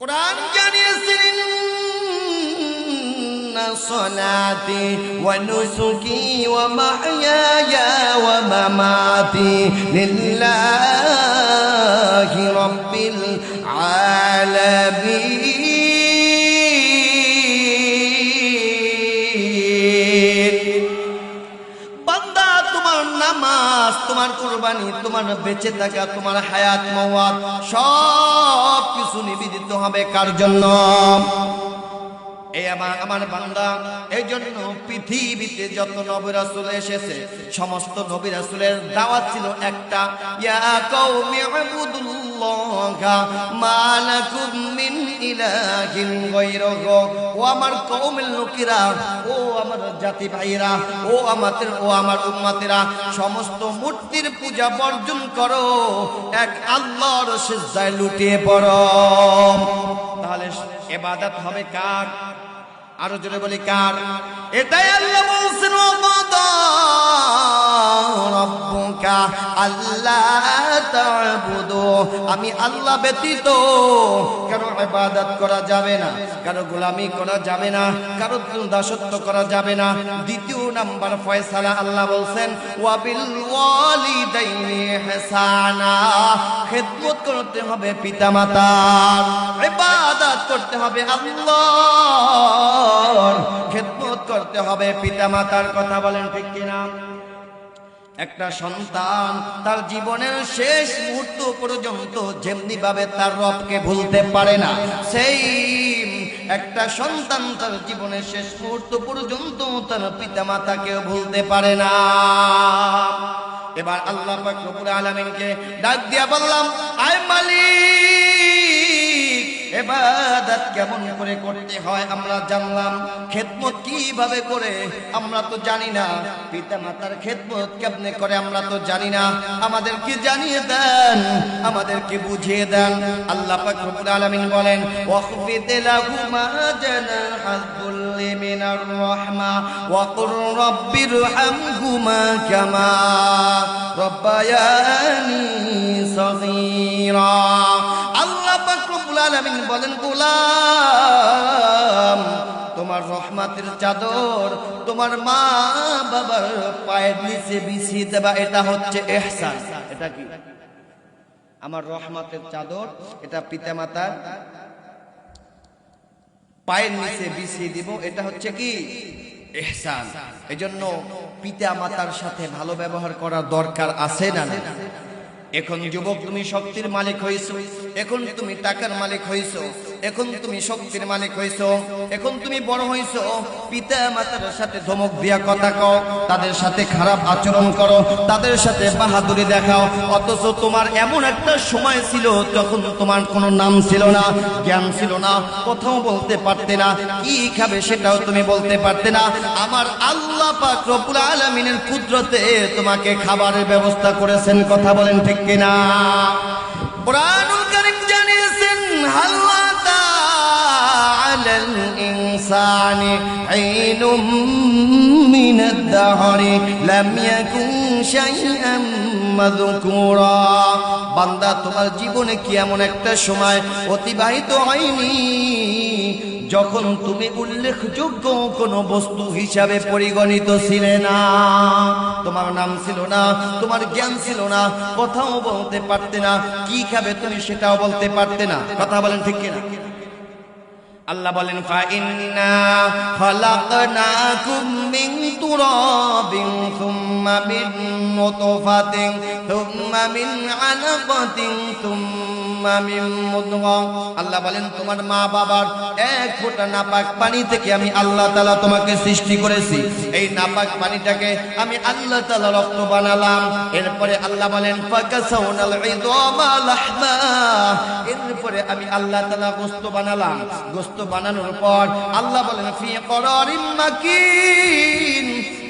কোরআন জানিয়েছেন صلاتي ونسكي ومحياي ومماتي لله رب العالمين তোমার কোরবানি তোমার বেঁচে থাকা তোমার হায়াত মওয়াত সব কিছু নিবেদিত হবে কার জন্য? আমার আমার এই জন্য পৃথিবীতে যত এসেছে, সমস্ত ছিল একটা ও আমার কওমের লোকেরা, ও আমার জাতি ভাইরা ও আমাদের, ও আমার উম্মতেরা, সমস্ত মূর্তির পূজা বর্জন করো, এক আল্লাহর সিজদায় লুটিয়ে পড়ো। তাহলে ইবাদত হবে কার? আরও জোরে বলি কার? এটাই আল্লাহ বলছেন রব্বুকা আল্লাহ তা'বুদু। আমি আল্লাহ ব্যতীত কারও ইবাদত করা যাবে না, কারও গোলামি করা যাবে না, কারও দাসত্ব করা যাবে না। দ্বিতীয় নাম্বার ফয়সালা আল্লাহ বলছেন, ওয়াবিল ওয়ালিদাইনি ইহসানা। খেদমত করতে হবে পিতামাতার, ইবাদত করতে হবে আল্লাহর। খেদমত করতে হবে পিতামাতার, কথা বলেন ঠিক কিনা? একটা সন্তান তার জীবনের শেষ মুহূর্ত পর্যন্ত যেমনি ভাবে তার রবকে ভুলতে পারে না সেই একটা সন্তান তার জীবনের শেষ মুহূর্ত পর্যন্ত তার পিতা মাতাকেও ভুলতে পারে না। এবার আল্লাহ আলামিনকে ডাক দিয়া বললাম, আয় মালিক! এবাদত কেমন করে করতে হয় আমরা জানলাম। খেদমত কীভাবে করে আমরা তো জানি না। পিতা মাতার খেদমত কেমনে করে আমরা তো জানি না। আমাদেরকে জানিয়ে দেন, আমাদেরকে বুঝিয়ে দেন। আল্লাহ পাক রব্বুল আলামিন বলেন, ওয়াখফিদ লাহুমা জানাহাল যুল্লি মিনার রাহমা, ওয়া কুর রাব্বিরহামহুমা কামা, রব্বায়ানি সগীরা। রব্বুল আলামিন বলেন, গোলাম, তোমার রহমাতের চাদর তোমার মা বাবার পায়ের নিচে বিছিয়ে দেবা, এটা হচ্ছে এহসান এটা কি? আমার রহমাতের চাদর, এটা পিতামাতার পায়ের নিচে বিছিয়ে দিব, এটা হচ্ছে কি? এহসান এজন্য পিতা মাতার সাথে ভালো ব্যবহার করা দরকার আছে না? এখন যুবক, তুমি শক্তির মালিক হইছো এখন তুমি টাকার মালিক হইছো, এখন তুমি শক্তির মালিক হইছো, এখন তুমি বড় হইছো। পিতা মাতার সাথে ধমক দিয়া কথা কও, তাদের সাথে খারাপ আচরণ করো, তাদের সাথে বাহাদুরি দেখাও। অথচ তোমার এমন একটা সময় ছিল যখন তোমার কোনো নাম ছিল না, জ্ঞান ছিল না, কোথাও বলতে পারতে না। কি খাবে সেটাও তুমি বলতে পারতে না। আমার আল্লাহ পাক রব্বুল আলামিনের কুদরতে তোমাকে খাবারের ব্যবস্থা করেছেন, কথা বলেন ঠিক কিনা? কোরআনুল কারীম জানিয়েছেন, হাল্লাতা আলাল ইনসানি আইনুম মিনাদ দাহরি, লাম ইয়াকুন শাইআম মাযকুরা। বান্দা, তোমার জীবনে কি এমন একটা সময় অতিবাহিত হয়নি? যখন তুমি উল্লেখযোগ্য কোনো বস্তু হিসাবে পরিগণিত ছিলে না, তোমার নাম ছিল না, তোমার জ্ঞান ছিল না, কথাও বলতে পারতে না, কি খাবে তুমি সেটাও বলতে পারতে না। কথা বলেন ঠিক কিনা? আল্লাহ বলেন আল্লাহ বলেন, তোমার মা বাবার এক ফোঁটা নাপাক পানি থেকে আমি আল্লাহ তাআলা তোমাকে সৃষ্টি করেছি। এই নাপাক পানিটাকে আমি আল্লাহ তাআলা রক্ত বানালাম। এরপরে আল্লাহ বলেন এরপরে আমি আল্লাহ তাআলা গোশত বানালাম। গোশত বানানোর পর আল্লাহ বলেন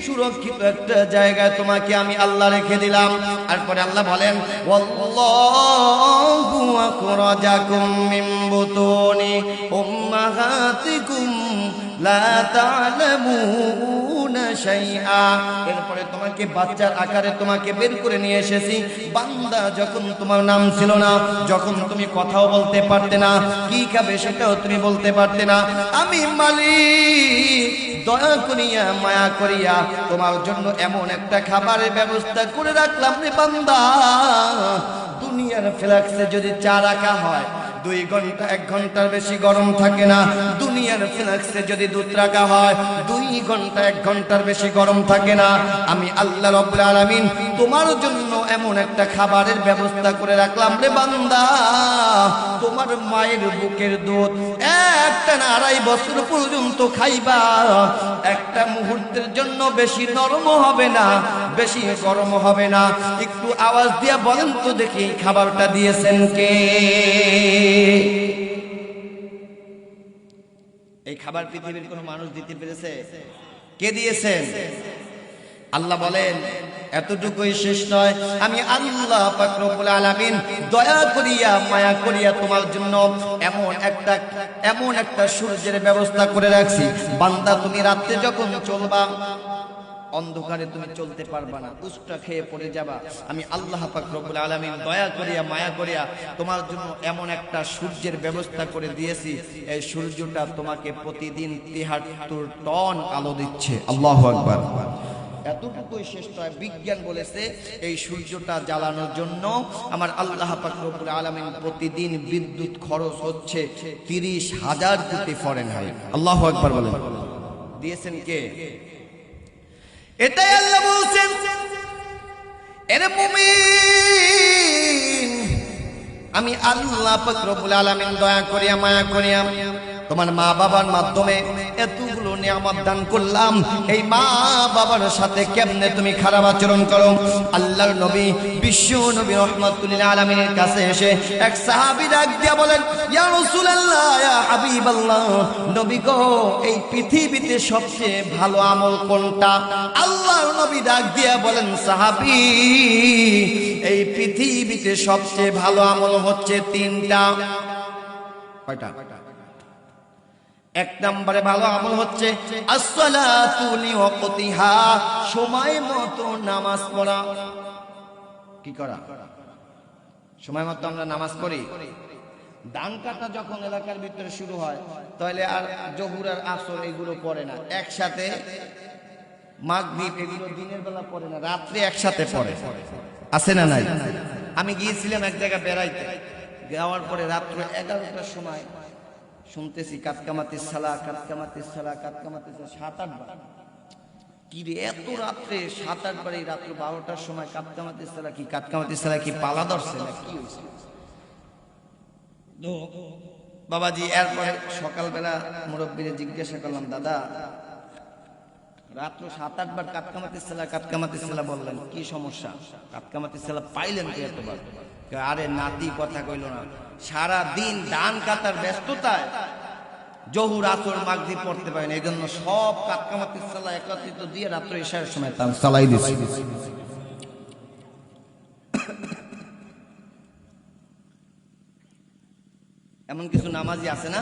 সুরক্ষিত একটা জায়গায় তোমাকে আমি আল্লাহ রেখে দিলাম। তারপরে আল্লাহ বলেন উম্মাহাতিকুম লা এরপরে তোমাকে বাচ্চার আকারে তোমাকে বের করে নিয়ে এসেছি। বান্দা যখন তোমার নাম ছিল না, যখন তুমি কথাও বলতে পারতে না, কি খাবে সেটাও তুমি বলতে পারতে না। আমি দয়া করিয়া, মায়া করিয়া তোমার জন্য এমন একটা খাবারের ব্যবস্থা করে রাখলাম রে বান্দা। দুনিয়ার ফ্লাক্সে যদি চা রাখা হয়, দুই ঘণ্টা, এক ঘণ্টার বেশি গরম থাকে না। দুনিয়ার ফ্লাক্সে যদি দুধ রাখা হয়, দুই ঘণ্টা, এক ঘণ্টার বেশি গরম থাকে না। আমি আল্লাহ রব্বুল আলামিন তোমার জন্য এমন একটা খাবারের ব্যবস্থা করে রাখলাম। রে বান্দা, তোমার মায়ের বুকের দুধ একটা না আড়াই বছর পর্যন্ত খাইবা। একটা মুহূর্তের জন্য বেশি নরম হবে না, বেশি গরম হবে না। একটু আওয়াজ দিয়া বলেন তো দেখি খাবারটা দিয়েছেন কে? এই খাবার পৃথিবীর কোনো মানুষ দিতে পেরেছে? কে দিয়েছেন? আল্লাহ বলেন, এতটুকুই শেষ নয়। আমি আল্লাহ আলামিন দয়া করিয়া, মায়া করিয়া তোমার জন্য এমন একটা এমন একটা সূর্যের ব্যবস্থা করে রাখছি। বান্দা, তুমি রাত্রে যখন চলবা অন্ধকারে তুমি চলতে পারবা না উষ্টা খেয়ে পড়ে যাবা। আমি আল্লাহ পাক রব্বুল আলামিন দয়া করিয়া, মায়া করিয়া তোমার জন্য এমন একটা সূর্যের ব্যবস্থা করে দিয়েছি। এই সূর্যটা তোমাকে প্রতিদিন তিহাত্তর টন আলো দিচ্ছে। আল্লাহু আকবার। এতটুকুই শেষ নয়, বিজ্ঞান বলেছে এই সূর্যটা জ্বালানোর জন্য আমার আল্লাহ পাক রব্বুল আলামিন প্রতিদিন বিদ্যুৎ খরচ হচ্ছে তিরিশ হাজার কোটি ফরেন হয় আল্লাহু বলেন। দিয়েছেন কে? এটাই আল্লাহ বলছেন। এর মুমিন আমি আল্লাহ পাক রব্বুল আলামিন দয়া করিয়া মায়া করিয়া তোমার মা বাবার মাধ্যমে এতগুলো নিয়ামত দান করলাম। এই মা বাবার সাথে কেমনে তুমি খারাপ আচরণ করো? আল্লাহর নবী, বিশ্ব নবী রহমাতুল্লাহ আলামিনের কাছে এসে এক সাহাবি ডাক দিয়া বলেন নবী গো, এই পৃথিবীতে সবচেয়ে ভালো আমল কোনটা? আল্লাহর নবী ডাক দিয়া বলেন, সাহাবী, এই পৃথিবীতে সবচেয়ে ভালো আমল হচ্ছে তিনটা। কয়টা? এক নম্বরে ভালো আমল হচ্ছে সময় মতো নামাজ পড়া। কি করা? সময় মতো আমরা নামাজ পড়ি? ধান কাটা যখন এলাকার ভিতরে শুরু হয়, তাহলে আর জহুর আর আসর এগুলো পড়ে না। একসাথে এগুলো দিনের বেলা পড়ে না, রাত্রে একসাথে পড়ে। আছে না নাই? আমি গিয়েছিলাম এক জায়গায় বেড়াইতে। যাওয়ার পরে রাত্র এগারোটার সময় শুনতেছি কাতকামাতে সালা কাতকামাতে সালা কাতকামাতে সাত আটবার কি রে, এত রাত্রে সাত আটবার এই রাত্র বারোটার সময় কাতকামাতে সালা কি কাতকামাতে সালা কি, পালা ধরছে না কি হয়েছে? বাবাজি, এরপরে সকালবেলা মুরব্বীরে জিজ্ঞাসা করলাম, দাদা রাত্র সাত আটবার কাতকামাতি সেলা কাতকামাতি সেলা বললেন, কি সমস্যা? কাতকামাতি পাইলেন কি এতবার? আরে নাতি, কথা কইল না। সারা দিন ব্যস্ততায় জহুর আসর মাগদি পড়তে এই জন্য সব কাতকামাতি সেলা একত্রিত দিয়ে রাত্র এসার সময় দিছি এমন কিছু নামাজি আছে না?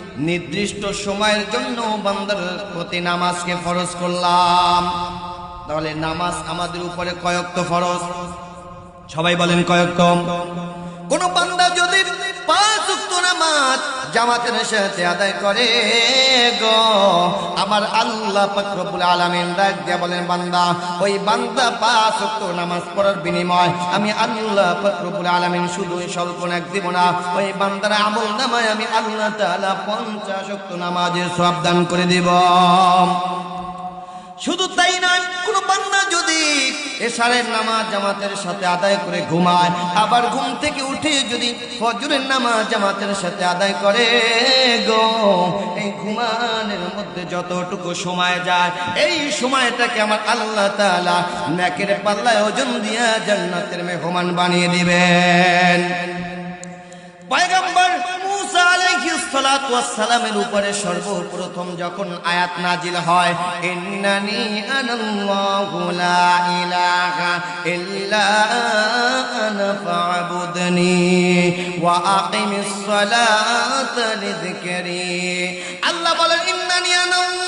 নির্দিষ্ট সময়ের জন্য বান্দার প্রতি নামাজকে ফরজ করলাম। তাহলে নামাজ আমাদের উপরে কয়ক্ত ফরজ? সবাই বলেন কয়ক্ত কোন বান্দা যদি পাঁচ উক্ত নামাজ জামাতের সাথে আদায় করে গো, আমার আল্লাহ পাক রব্বুল আলামিন ডাক দিয়া বলেন, বান্দা, ওই বান্দা পাঁচ উক্ত নামাজ পড়ার বিনিময় আমি আল্লাহ পাক রব্বুল আলামিন শুধু স্বল্প এক দিব না, ওই বান্দার আমল নামায় আমি আল্লাহ তাআলা পঞ্চাশ উক্ত নামাজের সব দান করে দিব। শুধু তাই নয়, কোন বান্না যদি এশারের নামাজ জামাতের সাথে আদায় করে ঘুমায়, আবার ঘুম থেকে উঠে যদি ফজরের নামাজ জামাতের সাথে আদায় করে, গো, এই ঘুমানের মধ্যে যতটুকু সময় যায়, এই সময়টাকে আমার আল্লাহ তাআলা নাকের পাল্লায় ওজন দিয়া জান্নাতের মেহমান বানিয়ে দিবেন। পয়গম্বর মুসা আলাইহিস সালাতু ওয়াস সালামের উপরে সর্বপ্রথম যখন আয়াত নাজিল হয়, ইন্নানি আনাল্লাহু লা ইলাহা ইল্লা আনা ফা'বুদনি ওয়া আল্লাহ বলেন, ইন্নানি আনাল্লাহ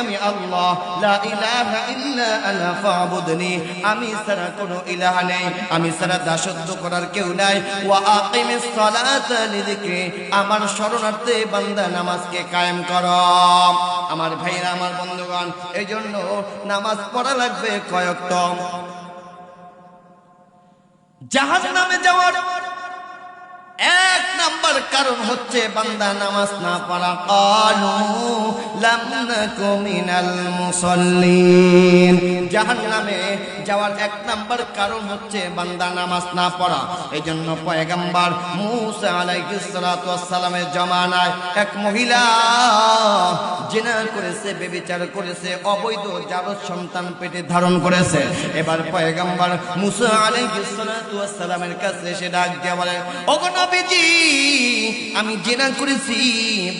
আমি আল্লাহ। লা ইলাহা ইল্লা আনা ফা'বুদনি। আমি ছাড়া কোনো ইলাহ নেই। আমি ছাড়া দাসত্ব করার কেউ নাই। ওয়া আকিমিস সালাতা লিযিকরি। আমার শরণার্থে বান্দা নামাজকে কায়েম কর। আমার ভাইরা, আমার বন্ধুগণ এই নামাজ পড়া লাগবে কয়েকত জাহাজ নামে যাওয়ার নাম্বার কারণ হচ্ছে বান্দা নামাজ না পড়া কালু লাম নাকু মিনাল মুসাল্লিন। জাহান্নামে যাওয়ার এক নাম্বার কারণ হচ্ছে বান্দা নামাজ না পড়া। এই জন্য পয়গাম্বার মুসা আলাইহিস সালাতু ওয়াস সালামের জমানায় এক মহিলা জিনা করেছে, বেবিচার করেছে, অবৈধ জারজ সন্তান পেটে ধারণ করেছে। এবার পয়গাম্বার মুসা আলাইহিস সালাতু ওয়াস সালামের কাছে এসে ডাক দিয়ে বলে, ওগো নবীজি আমি জেনা করেছি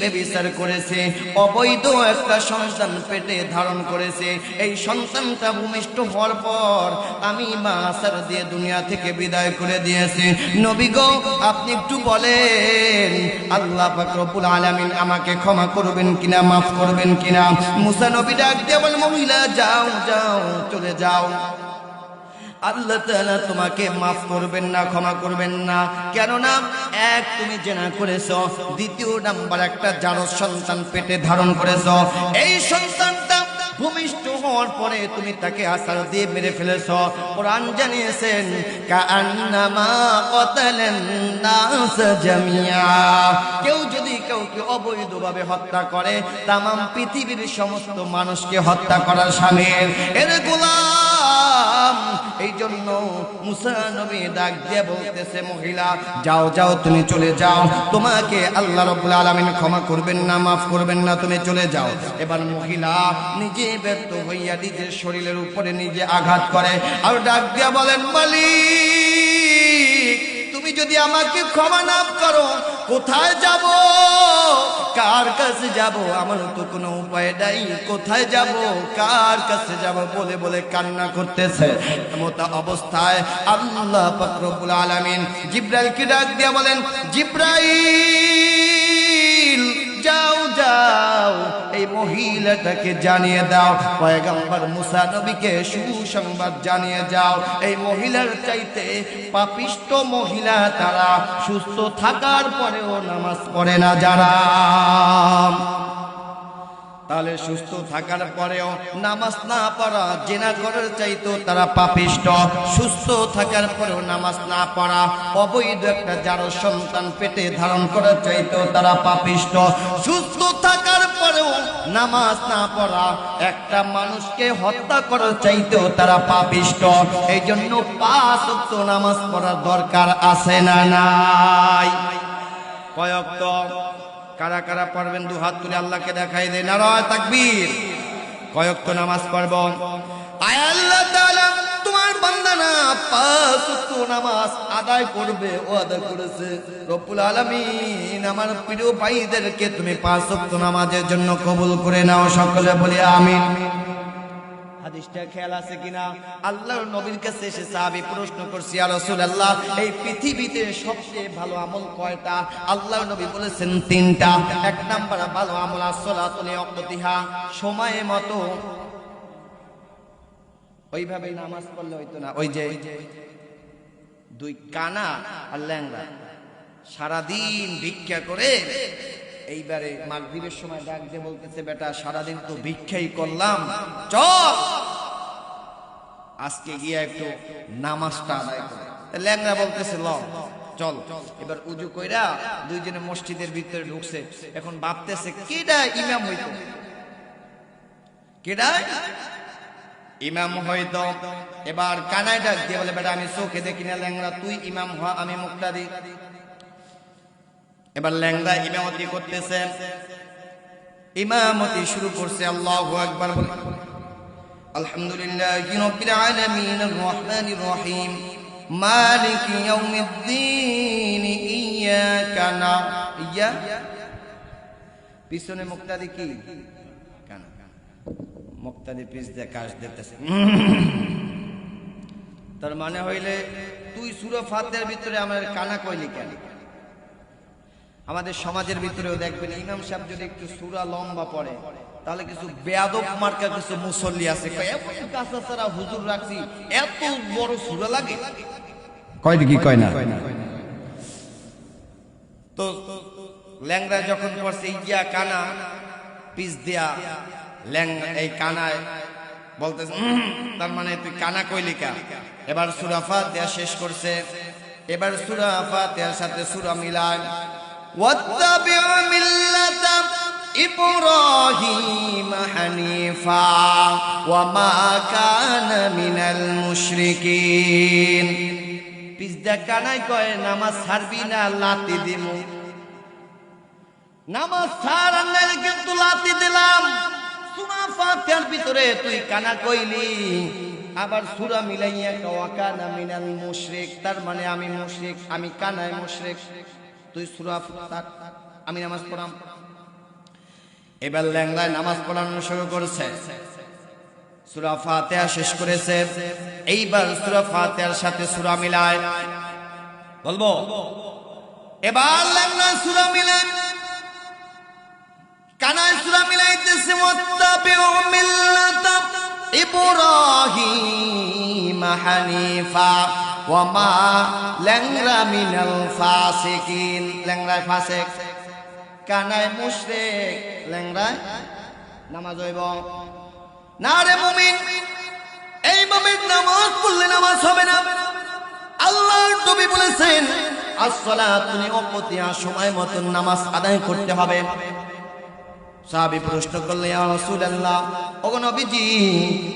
বেবিচার করেছে, অবৈধ একটা সন্তান পেটে ধারণ করেছে। এই সন্তানটা ভূমিষ্ঠ হওয়ার পর আমি মা আসার দিয়ে দুনিয়া থেকে বিদায় করে দিয়েছি। নবী গো, আপনি একটু বলেন, আল্লাহ রব্বুল আলামিন আমাকে ক্ষমা করবেন কিনা, মাফ করবেন কিনা? মুসা নবী ডাক দিয়ে মহিলা, যাও যাও, চলে যাও। আল্লাহ তালা তোমাকে মাফ করবেন না, ক্ষমা করবেন না। কেননা, এক, তুমি জেনা করেছ, দ্বিতীয় নাম্বার একটা জারজ সন্তান পেটে ধারণ করেছ। এই সন্তানটা ভূমিষ্ঠ হওয়ার পরে তুমি তাকে আসার দিয়ে মেরে ফেলেছ। কোরআন জানিয়েছেন কেউ যদি কাউকে অবৈধভাবে হত্যা করে, তামাম পৃথিবীর সমস্ত মানুষকে হত্যা করার সামিল এর গোলাম এই জন্য মুসা নবী ডাক দিয়ে বলতেছে, মহিলা, যাও যাও, তুমি চলে যাও। তোমাকে আল্লাহ রব্বুল আলামিন ক্ষমা করবেন না, মাফ করবেন না, তুমি চলে যাও। এবার মহিলা নিজে ব্যর্থ হইয়া নিজের শরীরের উপরে নিজে আঘাত করে আর ডাক দিয়া বলেন, মালিক, তুমি যদি আমাকে ক্ষমা না করো, কোথায় যাব? কার কাছে যাব? আমার তো কোনো উপায় নাই। কোথায় যাব? কার কাছে যাব? বলে বলে কান্না করতেছে। এমতা অবস্থায় আল্লাহ পাক রব্বুল আলামিন জিব্রাইলকে ডাক দিয়া বলেন, জিব্রাইল, যাও। যাও, এই মহিলাটাকে জানিয়ে দাও। পয়গম্বর মুসা নবীকে সুসংবাদ জানিয়ে যাও। এই মহিলার চাইতে পাপিষ্ট মহিলা তারা সুস্থ থাকার পরেও নামাজ পড়ে না, যারা তাহলে সুস্থ থাকার পরেও নামাজ না পড়া জেনা করার চাইতো তারা পাপিষ্ট। সুস্থ থাকার পরেও নামাজ না পড়া, অবৈধ একটা যারো সন্তান পেটে ধারণ করার চাইতো তারা পাপিষ্ট। সুস্থ থাকার পরেও নামাজ না পড়া, একটা মানুষকে হত্যা করার চাইতেও তারা পাপিষ্ট। এই জন্য পাঁচ নামাজ পড়ার দরকার আছে না নাই? কয়ক্ত কারা কারা পারবেন দু হাত তুলে আল্লাহকে দেখাই দেয় নারায় তাকবীর। কয়েক তো নামাজ পারব আয় আল্লাহ তাআলা, তোমার বান্দা না পাঁচ ওয়াক্ত নামাজ আদায় করবে ও আদায় করেছে। রব্বুল আলামিন, আমার প্রিয় ভাইদেরকে তুমি পাঁচ ওয়াক্ত নামাজের জন্য কবুল করে নাও। সকলে বলি আমিন। হাদিসটা খেয়াল আছে কিনা? আল্লাহর নবীর কাছে এসে সাহাবী প্রশ্ন করছি, ইয়া রাসূলুল্লাহ, এই পৃথিবীতে সবচেয়ে ভালো আমল কয়টা? আল্লাহর নবী বলেছেন, তিনটা। এক নাম্বার, ভালো আমল আসসালাতুল ওয়াক্তিহা সময় মতো ওইভাবে নামাজ পড়লে হইতো না। ওই যে দুই কানা আর ল্যাংড়া। সারাদিন ভিক্ষা করে এইবারে মাগরিবের সময় ডাক দিয়ে বলতেছে, বেটা, সারাদিন তো ভিক্ষাই করলাম। চল। আজকে গিয়ে একটু নামাজটা আদায় করে। ল্যাংরা বলতেছে ল চল। এবার উজু কইরা দুইজনে মসজিদের ভিতরে ঢুকছে। এখন ভাবতেছে, কেডা ইমাম হইতো? কেডা? ইমাম হয়তো এবার ডাক দিয়ে বলে, বেটা, আমি চোখে দেখি না ল্যাংরা তুই ইমাম হ, আমি মুক্তাদি এবার ল্যাংরা ইমামতি করতেছে। ইমামতি শুরু করছে, আল্লাহু আকবার বলে। আলহামদুলিল্লাহ রাব্বিল আলামিন আর রহমানির রহিম। মালিক ইয়াউমিদ্দিন ইয়াকা না ইয়া পিছনে মুক্তাদি কি? কানা? মুক্তাদি পিছ দিয়ে কাশ দিতেছে তার মানে হইলে, তুই সুরা ফাতের ভিতরে আমার কানা কইলি কেন? আমাদের সমাজের ভিতরেও দেখবেন ইমাম সাহেব যদি একটু সুরা লম্বা পড়ে তাহলে কিছু বেয়াদব মার্কা কিছু মুসল্লি আছে। এত কাঁচা ছাড়া হুজুর রাখছি এত বড় সুরা লাগে? কয় কি কয় না? তো ল্যাংরা যখন পড়ছে ইয়া কানা পিস দিয়া ল্যাং এই কানায় বলতেছে তার মানে তুই কানা কইলি কা? এবার সুরাফা ফাতিহা শেষ করছে। এবার সুরা ফাতিহার সাথে সুরা মিলান ইব্রাহিম হানিফা ওয়া মা কানা মিনাল মুশরিকিন পিস দিয়া কানাই কয়, নামাজ ছাড়বি না লাতি নামাজ ছাড় কিন্তু লাতি দিলাম। সুরা ফাতিহার ভিতরে তুই কানা কইলি? আবার সুরা মিলাইয়া কানা মিনাল মুশরিক। তার মানে আমি মুশরিক, আমি কানায় মুশরিক। তুই সুরা ফাত আমি নামাজ পড়াম। এবার ল্যাংলায় নামাজ পড়ানো শুরু করেছে। সুরা ফাতিহা শেষ করেছে। এইবার সুরা ফাতিহার সাথে সুরা মিলায়। বলব, এবার ল্যাংলায় সুরা মিলায় কানায় সুরা মিলাইতেছে, মুত্তাবিউ মিল্লাতা ইব্রাহিম হানিফা ওয়া মা ল্যাংরা মিনাল ফাসিকিন। ল্যাংরায় ফাসিক। কানায় মুশরিক। ল্যাংরায় নামাজ হইব। না রে মুমিন, এই মুমিন নামাজ পড়লে নামাজ হবে না। আল্লাহর নবী বলেছেন, আসসালাতু লিওয়াক্তিহা সময় মতন নামাজ আদায় করতে হবে। সাহাবী প্রশ্ন করলে রাসূলুল্লাহ, ওগো নবীজি,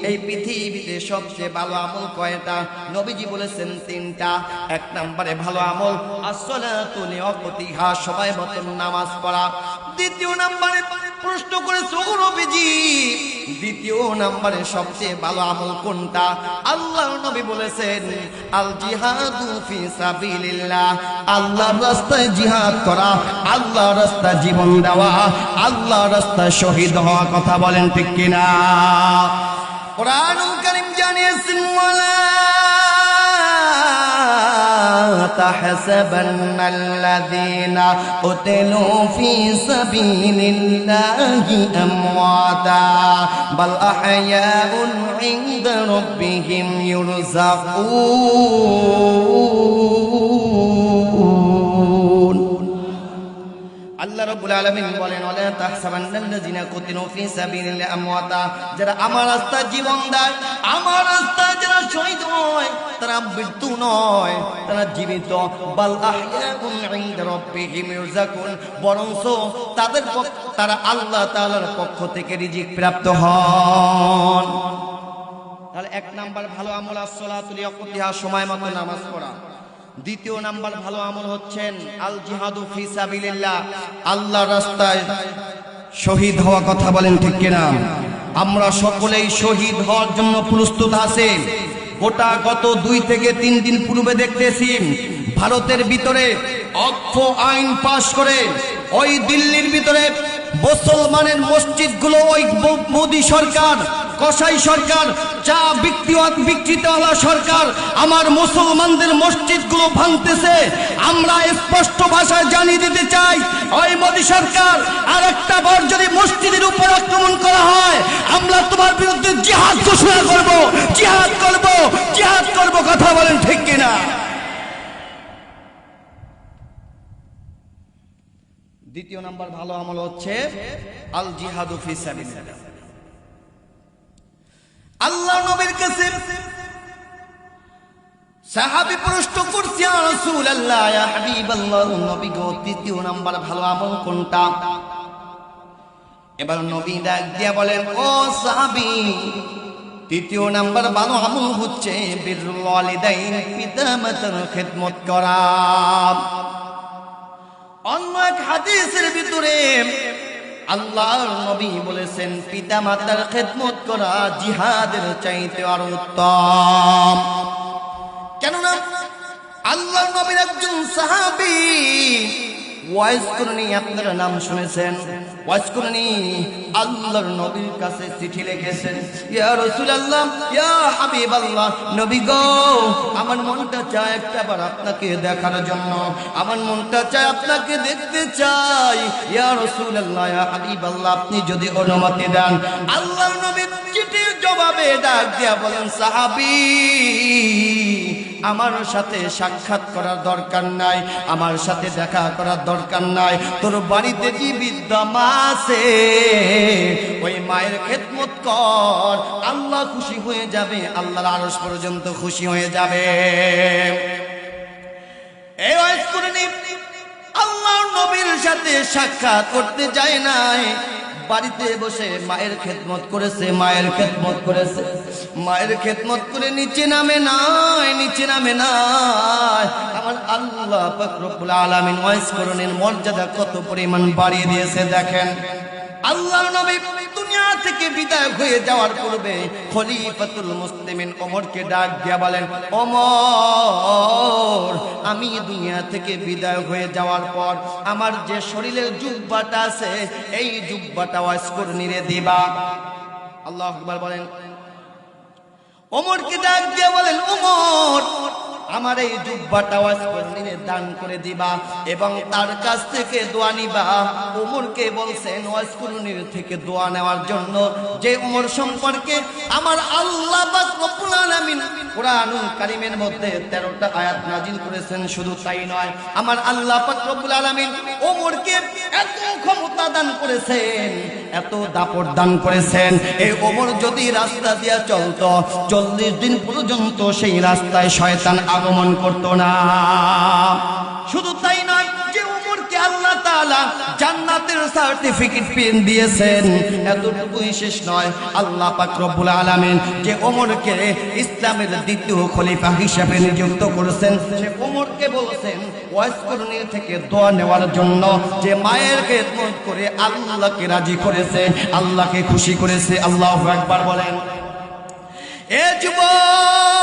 এই পৃথিবীতে সবচেয়ে ভালো আমল কয়টা? নবীজি বলেছেন, তিনটা। এক নম্বরে ভালো আমল, আসসালাতু লিওয়াক্তিহা সবাই মতন নামাজ পড়া। দ্বিতীয় নম্বরে প্রশ্ন করে নবীজি, দ্বিতীয় নাম্বারে সবচেয়ে ভালো আমল কোনটা? আল্লাহর নবী বলেছেন আল জিহাদু ফি সাবিলিল্লাহ। আল্লাহর রাস্তায় জিহাদ করা, আল্লাহর রাস্তায় জীবন দেওয়া, আল্লাহর রাস্তায় শহীদ হওয়া কথা বলেন ঠিক কিনা? কোরআনুল কারীম জানিয়েছেন, ওয়ালা تحسبن الذين قتلوا في سبيل الله أمواتا بل أحياء عند ربهم يرزقون আল্লাহ রাব্বুল আলামিন বলেন ওয়ালা তাহসাবান্নাল্লাযিনা কুতিলু ফি সাবিলিল্লাহি আমওয়াতা যারা আমার রাস্তায় জীবন দেয় আমার রাস্তায় যারা শহীদ হয় তারা মৃত্যু নয়। তারা জীবিত। বাল বরংস তাদের তারা আল্লাহ তাআলার পক্ষ থেকে রিজিক প্রাপ্ত হন। তাহলে এক নাম্বার ভালো আমল আসসালাতুল ইয়াকুতিহা সময় মতো নামাজ পড়া। দ্বিতীয় নাম্বার ভালো আমল হচ্ছেন আল জিহাদু ফি আল্লাহর রাস্তায় শহীদ হওয়া কথা বলেন ঠিক কিনা? আমরা সকলেই শহীদ হওয়ার জন্য প্রস্তুত আছি। গোটা গত দুই থেকে তিন দিন পূর্বে দেখতেছি, ভারতের ভিতরে অক্ষ আইন পাশ করে ওই দিল্লির ভিতরে মুসলমানের মসজিদগুলো ওই মোদী সরকার কসাই সরকার চা বিক্রি বিক্রিতওয়ালা সরকার, আমার মুসলমানদের মসজিদগুলো ভাঙতেছে। আমরা স্পষ্ট ভাষায় জানিয়ে দিতে চাই, ওই মোদী সরকার আর একটা বার যদি মসজিদের উপর আক্রমণ করা হয়, আমরা তোমার বিরুদ্ধে জিহাদ ঘোষণা করব, জিহাদ করব জিহাদ করব, কথা বলেন ঠিক কিনা? দ্বিতীয় নাম্বার ভালো আমল হচ্ছে, আল জিহাদু ফি সাবিলিল্লাহ। আল্লাহ নবীর কাছে সাহাবী প্রশ্ন করছে, ইয়া রাসূলুল্লাহ, ইয়া হাবিবাল্লাহ, নবী গো, তৃতীয় নাম্বার ভালো আমল কোনটা? এবার নবী ডাক দিয়া বলেন, ও সাহাবি, তৃতীয় নাম্বার ভালো আমল হচ্ছে বিরুল ওয়ালিদাইন পিতা মাতার খেদমত করা। অন্য এক হাদিসের ভিতরে আল্লাহর নবী বলেছেন পিতা মাতার খেদমত করা জিহাদের চাইতে আর উত্তম। কেননা, আল্লাহর নবীর একজন সাহাবী শুনেছেন? নবীর কাছে চিঠি ইয়া ইয়া নবী আমার মনটা আপনাকে দেখার জন্য। আমার মনটা চায় আপনাকে দেখতে চাই। ইয়া রাসূলুল্লাহ, ইয়া হাবিবাল্লাহ, আপনি যদি অনুমতি দেন। আল্লাহর নবীর চিঠির জবাবে ডাক দিয়া বলেন, সাহাবী আমার সাথে সাক্ষাৎ করার দরকার নাই, আমার সাথে দেখা করার দরকার নাই। তোর বাড়িতে যে বিদ্যা মা আছে? ওই মায়ের খেদমত কর, আল্লাহ খুশি হয়ে যাবে, আল্লাহর আরস পর্যন্ত খুশি হয়ে যাবে। এই ওয়াইজ করে আল্লাহর নবীর সাথে সাক্ষাৎ করতে যায় নাই। বাড়িতে বসে মায়ের খেদমত করেছে, মায়ের খেদমত করেছে। মায়ের খেদমত করে নিচে নামে নাই, নিচে নামে নাই। আমার আল্লাহ পাক রব্বুল আলামিন ওয়াইজ করণের মর্যাদা কত পরিমাণ বাড়িয়ে দিয়েছে, দেখেন। আল্লাহ নবী দুনিয়া থেকে বিদায় হয়ে যাওয়ার পূর্বে খলিফাতুল মুসলিমিন ওমরকে ডাক দিয়া বলেন, ওমর, আমি দুনিয়া থেকে বিদায় হয়ে যাওয়ার পর আমার যে শরীরের জুব্বাটা আছে, এই জুব্বাটা ওয়াজ করে নিরে দিবা। আল্লাহ আকবার বলেন। ওমরকে ডাক দিয়ে বলেন, ওমর, আমার এই জুব্বাটা ওয়াজ দান করে দিবা এবং তার কাছ থেকে দোয়া নিবা। ওমরকে বলছেন ওয়াজ করনির থেকে দোয়া নেওয়ার জন্য যে ওমর সম্পর্কে আমার আল্লাহ কোরআনুল কারীমের মধ্যে 13টা আয়াত নাজিল করেছেন, শুধু তাই নয়, আমার আল্লাহ পাক রব্বুল আলামিন ওমরকে এত ক্ষমতা দান করেছেন, এত দাপট দান করেছেন। এই ওমর যদি রাস্তা দিয়া চলতো, চল্লিশ দিন পর্যন্ত সেই রাস্তায় শয়তান আগমন করত না। শুধু তাই নয়, যে ওমরকে আল্লাহ জান্নাতের সার্টিফিকেট পেন দিয়েছেন, এতটুকুই শেষ নয়। আল্লাহ পাক আলামিন যে ওমরকে ইসলামের দ্বিতীয় খলিফা হিসেবে নিযুক্ত করেছেন, সে ওমরকে বলেছেন ওয়াইস থেকে দোয়া নেওয়ার জন্য যে মায়ের খেদমত করে আল্লাহকে রাজি করেছে, আল্লাহকে খুশি করেছে, আল্লাহ একবার বলেন। এ যুবক!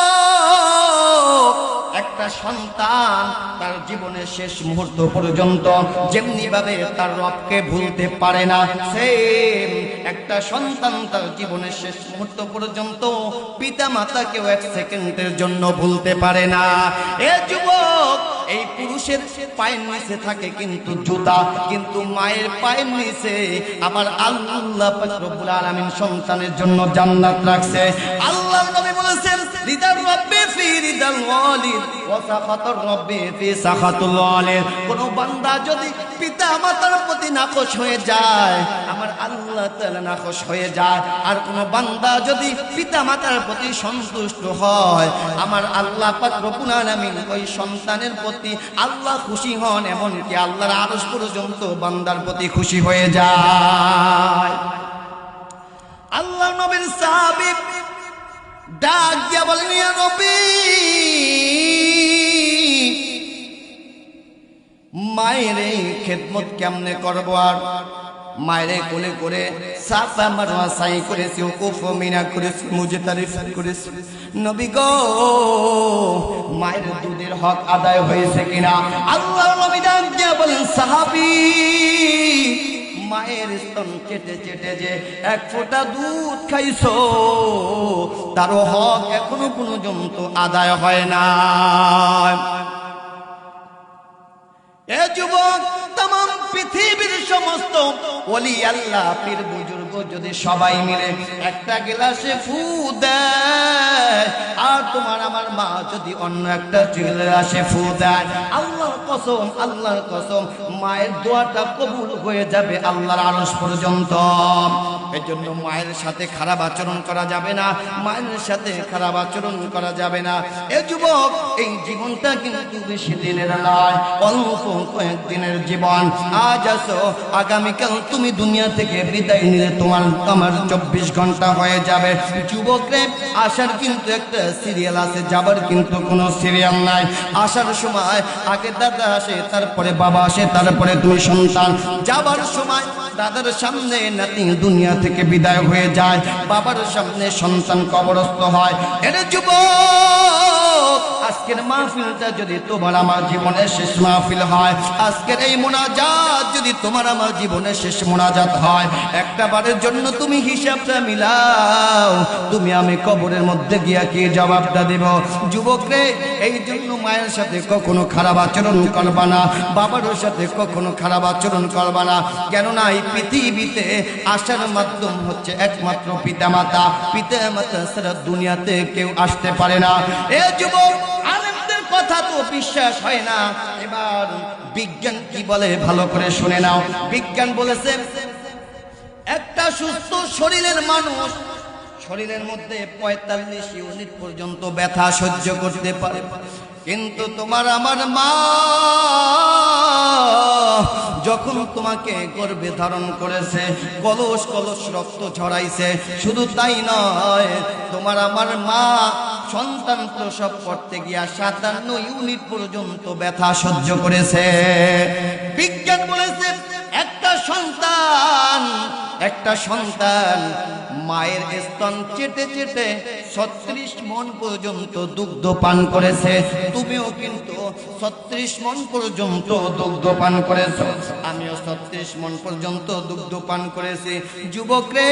একটা সন্তান তার জীবনের শেষ মুহূর্ত পর্যন্ত যেমনি ভাবে তার রবকে ভুলতে পারে না সেম একটা সন্তান তার জীবনের শেষ মুহূর্ত পর্যন্ত পিতা মাতাকেও এক সেকেন্ডের জন্য ভুলতে পারে না। এ যুবক এই পুরুষের পায়ের নিচে থাকে কিন্তু জুতা, কিন্তু মায়ের পায়ের নিচে আবার আল্লাহ রব্বুল আলামিন সন্তানের জন্য জান্নাত রাখছে। আল্লাহ নবী বলেছেন, রিদার রব্বি ফি রিদাল ওয়ালিদ ওয়া সাখাতুর রব্বি ফি সাখাতুল ওয়ালিদ। কোন বান্দা যদি পিতা মাতার প্রতি নাখোশ হয়ে যায়, আমার আল্লাহ তাআলা নাখোশ হয়ে যায়। আর কোন বান্দা যদি পিতা মাতার প্রতি সন্তুষ্ট হয়, আমার আল্লাহ পাক রব্বুল আলামিন ওই সন্তানের প্রতি আল্লাহ খুশি হন, এমনকি আল্লাহর আরস পর্যন্ত বান্দার প্রতি খুশি হয়ে যায়। আল্লাহ নবীর সাহাবিব ডাক দিয়া বলেন মায়ের এই খেদমত কেমনে করব আর মায়েরে কোলে করে সাফা মারওয়া সাই করেছি উকুফ ও মিনা করেছি মুজে তারিফ করেছি। নবী গো, মায়ের দুধের হক আদায় হয়েছে কিনা? আল্লাহ নবী দিয়া বলেন, সাহাবী, মায়ের স্তন চেটে চেটে যে এক ফোঁটা দুধ খাইছো, তারও হক এখনও পর্যন্ত আদায় হয় না এ যুবক পৃথিবীর সমস্ত ওলি আল্লাহ বুজুর্গ যদি সবাই মিলে একটা গেলাসে ফু দেয়, আর তোমার আমার মা যদি অন্য একটা গেলাসে ফু দেয়, আল্লাহর কসম আল্লাহর কসম, মায়ের দোয়াটা কবুল হয়ে যাবে আল্লাহর আরশ পর্যন্ত। এর জন্য মায়ের সাথে খারাপ আচরণ করা যাবে না, মায়ের সাথে খারাপ আচরণ করা যাবে না। এ যুবক, এই জীবনটা কিন্তু বেশি দিনের নয়, অল্প কয়েকদিনের জীবন। আজ আসো, আগামীকাল তুমি দুনিয়া থেকে বিদায় নিলে তোমার আমার চব্বিশ ঘণ্টা হয়ে যাবে। যুবকরে আসার কিন্তু একটা সিরিয়াল আছে, যাবার কিন্তু কোনো সিরিয়াল নাই। আসার সময় আগে দাদা আসে, তারপরে বাবা আসে, তারপরে তুমি সন্তান। যাবার সময় দাদার সামনে নাতি দুনিয়া থেকে বিদায় হয়ে যায়। বাবার সামনে সন্তান কবরস্থ হয়। এর যুবক, আজকের মাহফিলটা যদি তোমার আমার জীবনের শেষ মাহফিল হয়, আজকের এই মোনাজাত যদি তোমার আমার জীবনের শেষ মোনাজাত হয় একটা বারের জন্য তুমি হিসাবটা মিলাও। তুমি আমি কবরের মধ্যে গিয়া কি জবাবটা দেব? যুবক রে এই জন্য মায়ের সাথে কখনো খারাপ আচরণ করবা না বাবার সাথে কখনো খারাপ আচরণ করবা না। কেননা এই পৃথিবীতে আসার মাধ্যম হচ্ছে একমাত্র পিতা পিতামাতা। পিতামাতা ছাড়া দুনিয়াতে কেউ আসতে পারে না। এ যুবক বিশ্বাস হয় না। এবার বিজ্ঞান কি বলে ভালো করে শুনে নাও। বিজ্ঞান বলেছে, একটা সুস্থ শরীরের মানুষ শরীরের মধ্যে পঁয়তাল্লিশ ইউনিট পর্যন্ত ব্যথা সহ্য করতে পারে। কিন্তু তোমার আমার মা যখন তোমাকে গর্ভে ধারণ করেছে, কলস কলস রক্ত ছড়াইছে, শুধু তাই নয়, তোমার আমার মা সন্তান প্রসব করতে গিয়া সাতান্ন ইউনিট পর্যন্ত ব্যথা সহ্য করেছে। বিজ্ঞান বলেছে, একটা সন্তান একটা সন্তান মায়ের স্তন চেটে চেটে ছত্রিশ মন পর্যন্ত দুগ্ধ পান করেছে। তুমিও কিন্তু ছত্রিশ মন পর্যন্ত দুগ্ধ পান করেছ। আমিও ছত্রিশ মন পর্যন্ত দুগ্ধ পান করেছি। যুবক রে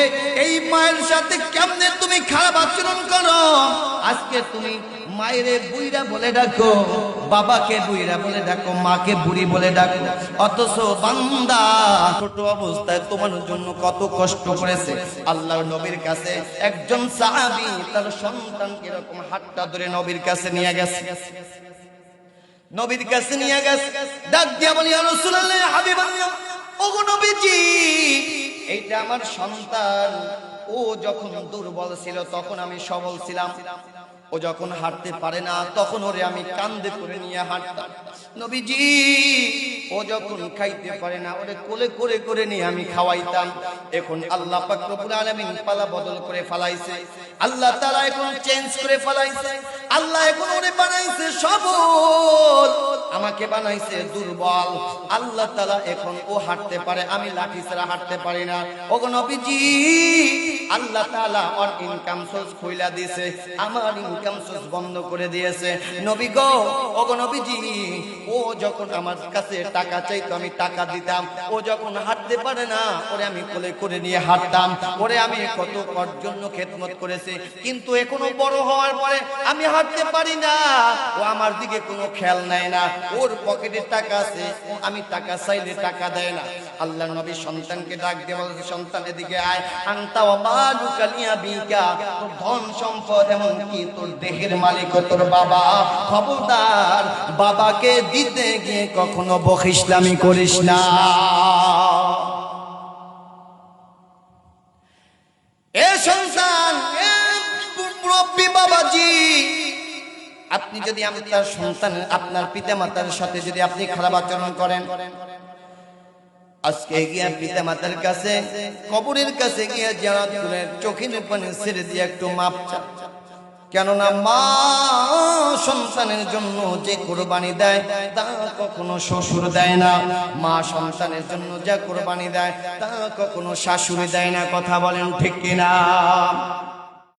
এই মায়ের সাথে কেমনে তুমি খারাপ আচরণ করো? আজকে তুমি মায়েরে বুইরা বলে ডাকো, বাবাকে বুইরা বলে ডাকো, মাকে বুড়ি বলে ডাকো। অথচ বান্দা ছোট অবস্থায় তোমার জন্য কত কষ্ট করেছে। আল্লাহর নবীর কাছে একজন সাহাবী তার সন্তানকে এরকম হাতটা ধরে নবীর কাছে নিয়ে গেছে। নবীর কাছে নিয়ে গেছে। ডাক দিয়া বলি, "ইয়া রাসূলুল্লাহ হাবিবাল্লাহ ওগো নবীজি, এইটা আমার সন্তান। ও যখন দুর্বল ছিল তখন আমি সবল ছিলাম। ও যখন হাঁটতে পারে না, তখন ওরে আমি কান্দে করে নিয়ে হাঁটতাম। নবীজি, ও যখন খাইতে পারে না, ওরে কোলে করে করে নিয়ে আমি খাওয়াইতাম। এখন আল্লাহ পাক রব্বুল আলামিন পালা বদল করে ফলাইছে। আল্লাহ তাআলা এখন চেঞ্জ করে ফলাইছে। আল্লাহ এখন ওরে বানাইছে সবল। আমাকে বানাইছে দুর্বল। আল্লাহ তালা এখন ও হাঁটতে পারে, আমি লাঠি ছাড়া হাঁটতে পারি না। ওগো নবীজি, আল্লাহ তাআলা ওর ইনকাম সোর্স খুইলা দিয়েছে, আমার ইনকাম সোর্স বন্ধ করে দিয়েছে। নবী গো, ওগো নবীজি, ও যখন আমার কাছে টাকা চাইতো, আমি টাকা দিতাম। ও যখন হাঁটতে পারে না, ওরে আমি কোলে করে নিয়ে হাঁটতাম। ওরে আমি কত ওর জন্য খেদমত করেছে। কিন্তু এখনও বড় হওয়ার পরে আমি হাঁটতে পারি না। ও আমার দিকে কোনো খেয়াল নেয় না। ওর পকেটে টাকা আছে, আমি টাকা চাইলে টাকা দেয় না। আল্লাহ নবী সন্তানকে ডাক দিয়ে সন্তান, এদিকে আয়। আন্তা বিকা তোর ধন সম্পদ এমন কি তোর দেহের মালিক তোর বাবা। খবরদার, বাবাকে দিতে গিয়ে কখনো বখিসলামি করিস না। এ সন্তান, এ বাবাজি আপনি যদি আপনার সন্তান, আপনার পিতা মাতার সাথে যদি আপনি খারাপ আচরণ করেন, আজকে গিয়া পিতা মাতার কাছে, কবরের কাছে গিয়া করে চোখের পানি ছেড়ে দিয়ে একটু মাপ চান। কেননা মা সন্তানের জন্য যে কোরবানি দেয়, তা কখনো শ্বশুর দেয় না। মা সন্তানের জন্য যা কোরবানি দেয়, তা কখনো শাশুড়ি দেয় না। কথা বলেন ঠিক কিনা?